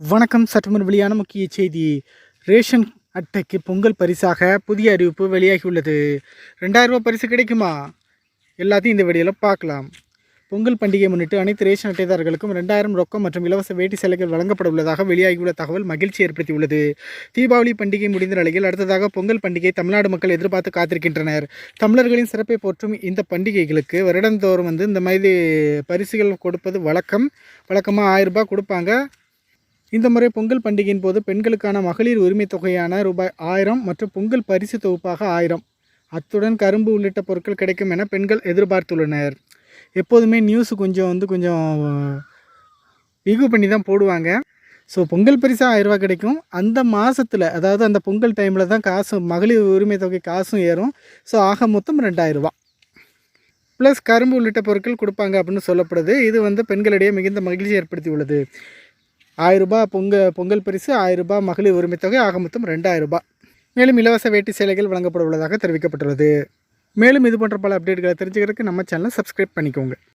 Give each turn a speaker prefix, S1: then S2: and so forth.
S1: வணக்கம். சற்றுமுன் வெளியான முக்கிய செய்தி. ரேஷன் அட்டைக்கு பொங்கல் பரிசாக புதிய அறிவிப்பு வெளியாகியுள்ளது. ரெண்டாயிரம் ரூபாய் பரிசு கிடைக்குமா? எல்லாத்தையும் இந்த வீடியோவில் பார்க்கலாம். பொங்கல் பண்டிகையை முன்னிட்டு அனைத்து ரேஷன் அட்டைதாரர்களுக்கும் ரெண்டாயிரம் ரொக்கம் மற்றும் இலவச வேட்டி சேலைகள் வழங்கப்பட உள்ளதாக வெளியாகியுள்ள தகவல் மகிழ்ச்சி ஏற்படுத்தியுள்ளது. தீபாவளி பண்டிகை முடிந்த நிலையில் அடுத்ததாக பொங்கல் பண்டிகை தமிழ்நாடு மக்கள் எதிர்பார்த்து காத்திருக்கின்றனர். தமிழர்களின் சிறப்பை போற்றும் இந்த பண்டிகைகளுக்கு வருடந்தோறும் வந்து இந்த மாதிரி பரிசுகள் கொடுப்பது வழக்கம். வழக்கமாக ஆயிரம் ரூபாய் கொடுப்பாங்க. இந்த முறை பொங்கல் பண்டிகையின் போது பெண்களுக்கான மகளிர் உரிமைத் தொகையான ரூபாய் ஆயிரம் மற்றும் பொங்கல் பரிசு தொகுப்பாக ஆயிரம். அத்துடன் கரும்பு உள்ளிட்ட பொருட்கள் கிடைக்கும் என பெண்கள் எதிர்பார்த்துள்ளனர். எப்போதுமே நியூஸ் கொஞ்சம் வந்து கொஞ்சம் இகு பண்ணி தான் போடுவாங்க. ஸோ பொங்கல் பரிசாக ஆயிரம் கிடைக்கும். அந்த மாதத்தில் அதாவது அந்த பொங்கல் டைமில் தான் காசு மகளிர் உரிமை தொகை காசும் ஏறும். ஸோ ஆக மொத்தம் ரெண்டாயிரரூபா ப்ளஸ் கரும்பு உள்ளிட்ட பொருட்கள் கொடுப்பாங்க அப்படின்னு சொல்லப்படுது. இது வந்து பெண்களிடையே மிகுந்த மகிழ்ச்சி ஏற்படுத்தி உள்ளது ஆயிரரூபா பொங்கல் பொங்க பொங்கல் பரிசு ஆயிரரூபா மகளிர் உரிமைத்தொகை ஆக மொத்தம் ரெண்டாயிரம் ரூபாய். மேலும் இலவச வேட்டி சேலைகள் வழங்கப்பட உள்ளதாக தெரிவிக்கப்பட்டுள்ளது. மேலும் இது போன்ற பல அப்டேட்களை தெரிஞ்சுக்கிறதுக்கு நம்ம சேனலை சப்ஸ்கிரைப் பண்ணிக்கோங்க.